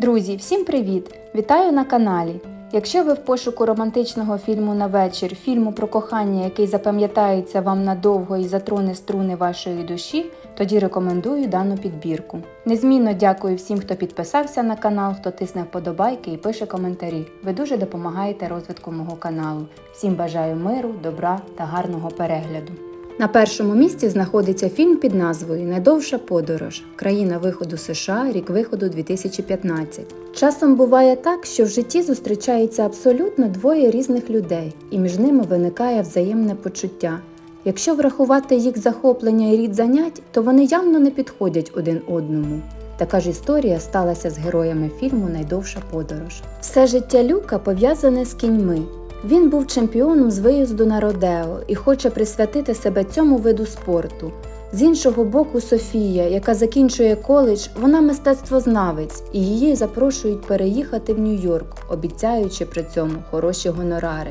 Друзі, всім привіт! Вітаю на каналі. Якщо ви в пошуку романтичного фільму на вечір, фільму про кохання, який запам'ятається вам надовго і затроне струни вашої душі, тоді рекомендую дану підбірку. Незмінно дякую всім, хто підписався на канал, хто тисне вподобайки і пише коментарі. Ви дуже допомагаєте розвитку мого каналу. Всім бажаю миру, добра та гарного перегляду. На першому місці знаходиться фільм під назвою Недовша подорож. Країна виходу США, рік виходу 2015. Часом буває так, що в житті зустрічаються абсолютно двоє різних людей, і між ними виникає взаємне почуття. Якщо врахувати їх захоплення і рід занять, то вони явно не підходять один одному. Така ж історія сталася з героями фільму Найдовша подорож. Все життя Люка пов'язане з кіньми. Він був чемпіоном з виїзду на Родео і хоче присвятити себе цьому виду спорту. З іншого боку, Софія, яка закінчує коледж, вона мистецтвознавець, і її запрошують переїхати в Нью-Йорк, обіцяючи при цьому хороші гонорари.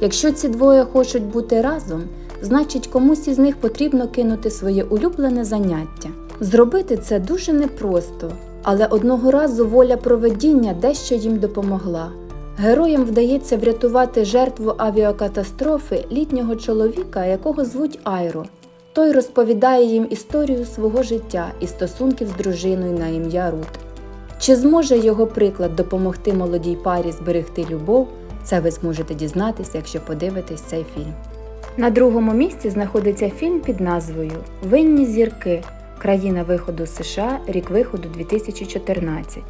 Якщо ці двоє хочуть бути разом, значить комусь із них потрібно кинути своє улюблене заняття. Зробити це дуже непросто, але одного разу воля проведіння дещо їм допомогла. Героям вдається врятувати жертву авіакатастрофи літнього чоловіка, якого звуть Айро. Той розповідає їм історію свого життя і стосунків з дружиною на ім'я Рут. Чи зможе його приклад допомогти молодій парі зберегти любов? Це ви зможете дізнатися, якщо подивитесь цей фільм. На другому місці знаходиться фільм під назвою Винні зірки. Країна виходу США, рік виходу 2014.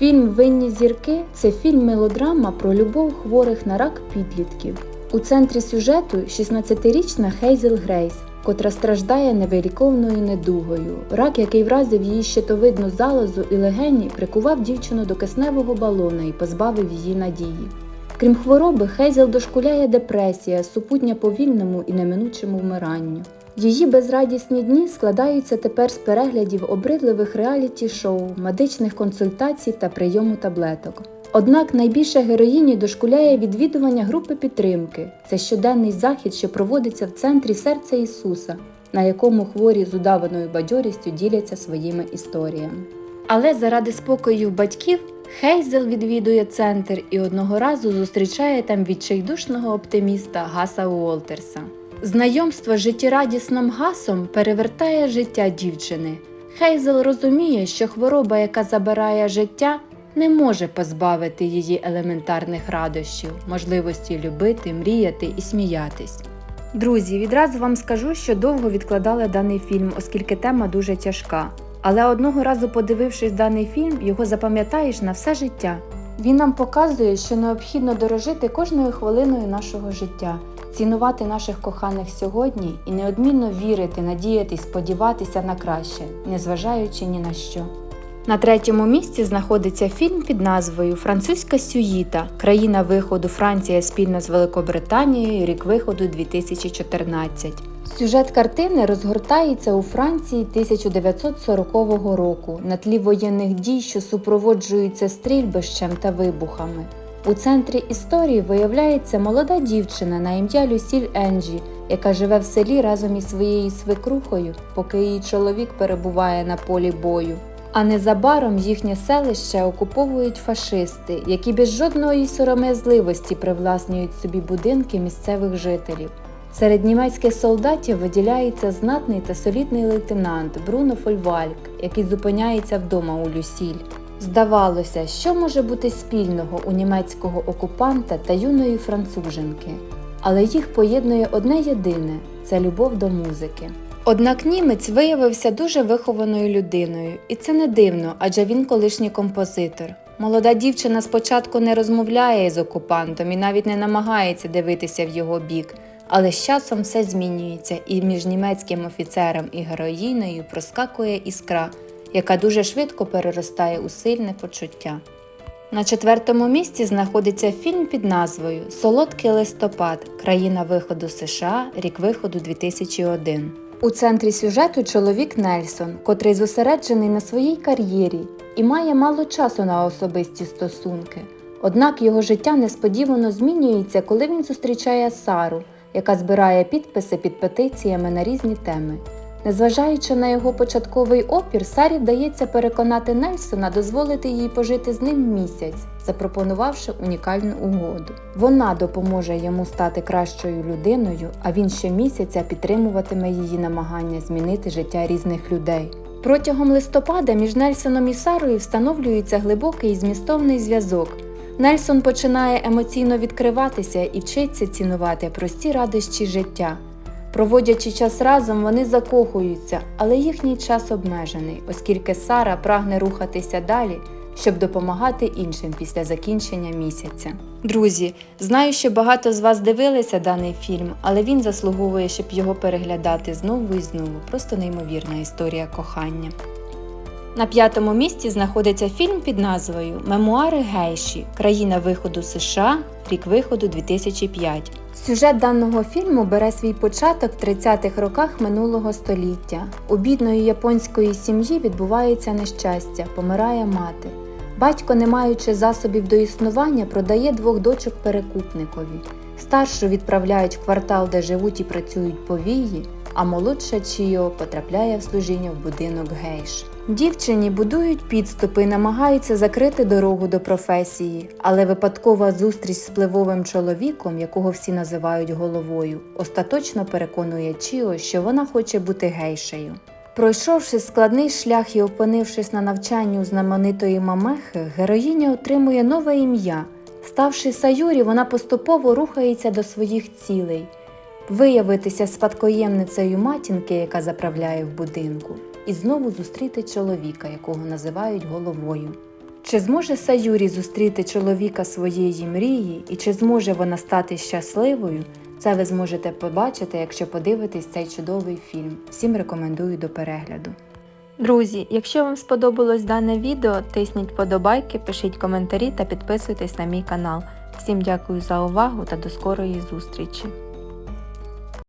Фільм Винні зірки це фільм мелодрама про любов хворих на рак підлітків. У центрі сюжету 16-річна Хейзел Грейс, котра страждає невиліковною недугою. Рак, який вразив її щитовидну залозу і легені, прикував дівчину до кисневого балона і позбавив її надії. Крім хвороби, Хейзел дошкуляє депресія, супутня повільному і неминучому вмиранню. Її безрадісні дні складаються тепер з переглядів обридливих реаліті-шоу, медичних консультацій та прийому таблеток. Однак найбільше героїні дошкуляє відвідування групи підтримки. Це щоденний захід, що проводиться в центрі серця Ісуса, на якому хворі з удаваною бадьорістю діляться своїми історіями. Але заради спокою батьків Хейзел відвідує центр і одного разу зустрічає там відчайдушного оптиміста Гаса Уолтерса. Знайомство з життєрадісним гасом перевертає життя дівчини. Хейзел розуміє, що хвороба, яка забирає життя, не може позбавити її елементарних радощів, можливості любити, мріяти і сміятись. Друзі, відразу вам скажу, що довго відкладали даний фільм, оскільки тема дуже тяжка. Але одного разу, подивившись даний фільм, його запам'ятаєш на все життя. Він нам показує, що необхідно дорожити кожною хвилиною нашого життя, цінувати наших коханих сьогодні і неодмінно вірити, надіятись, сподіватися на краще, незважаючи ні на що. На третьому місці знаходиться фільм під назвою Французька сюїта. Країна виходу Франція спільно з Великобританією, рік виходу 2014. Сюжет картини розгортається у Франції 1940 року на тлі воєнних дій, що супроводжуються стрільбищем та вибухами. У центрі історії виявляється молода дівчина на ім'я Люсіль Енджі, яка живе в селі разом із своєю свекрухою, поки її чоловік перебуває на полі бою. А незабаром їхнє селище окуповують фашисти, які без жодної сором'язливості привласнюють собі будинки місцевих жителів. Серед німецьких солдатів виділяється знатний та солідний лейтенант Бруно Фольвальк, який зупиняється вдома у Люсіль. Здавалося, що може бути спільного у німецького окупанта та юної француженки, але їх поєднує одне єдине це любов до музики. Однак німець виявився дуже вихованою людиною, і це не дивно, адже він колишній композитор. Молода дівчина спочатку не розмовляє з окупантом і навіть не намагається дивитися в його бік. Але з часом все змінюється, і між німецьким офіцером і героїною проскакує іскра, яка дуже швидко переростає у сильне почуття. На четвертому місці знаходиться фільм під назвою Солодкий листопад. Країна виходу США, рік виходу 2001. У центрі сюжету чоловік Нельсон, котрий зосереджений на своїй кар'єрі і має мало часу на особисті стосунки. Однак його життя несподівано змінюється, коли він зустрічає Сару, яка збирає підписи під петиціями на різні теми. Незважаючи на його початковий опір, Сарі вдається переконати Нельсона дозволити їй пожити з ним місяць, запропонувавши унікальну угоду. Вона допоможе йому стати кращою людиною, а він щомісяця підтримуватиме її намагання змінити життя різних людей. Протягом листопада між Нельсоном і Сарою встановлюється глибокий і змістовний зв'язок. Нельсон починає емоційно відкриватися і вчиться цінувати прості радощі життя. Проводячи час разом, вони закохуються, але їхній час обмежений, оскільки Сара прагне рухатися далі, щоб допомагати іншим після закінчення місяця. Друзі, знаю, що багато з вас дивилися даний фільм, але він заслуговує, щоб його переглядати знову і знову. Просто неймовірна історія кохання. На п'ятому місці знаходиться фільм під назвою Мемуари Гейші. Країна виходу США, рік виходу 2005. Сюжет даного фільму бере свій початок в 30-х роках минулого століття. У бідної японської сім'ї відбувається нещастя, помирає мати. Батько, не маючи засобів до існування, продає двох дочок перекупникові. Старшу відправляють в квартал, де живуть і працюють повії, а молодша Чіо потрапляє в служіння в будинок гейш. Дівчині будують підступи і намагаються закрити дорогу до професії, але випадкова зустріч з впливовим чоловіком, якого всі називають головою, остаточно переконує Чіо, що вона хоче бути гейшею. Пройшовши складний шлях і опинившись на навчанні у знаменитої мамехи, героїня отримує нове ім'я. Ставши Саюрі, вона поступово рухається до своїх цілей виявитися спадкоємницею матінки, яка заправляє в будинку, і знову зустріти чоловіка, якого називають головою. Чи зможе Саюрі зустріти чоловіка своєї мрії, і чи зможе вона стати щасливою? Це ви зможете побачити, якщо подивитесь цей чудовий фільм. Всім рекомендую до перегляду. Друзі, якщо вам сподобалось дане відео, тисніть вподобайки, пишіть коментарі та підписуйтесь на мій канал. Всім дякую за увагу та до скорої зустрічі!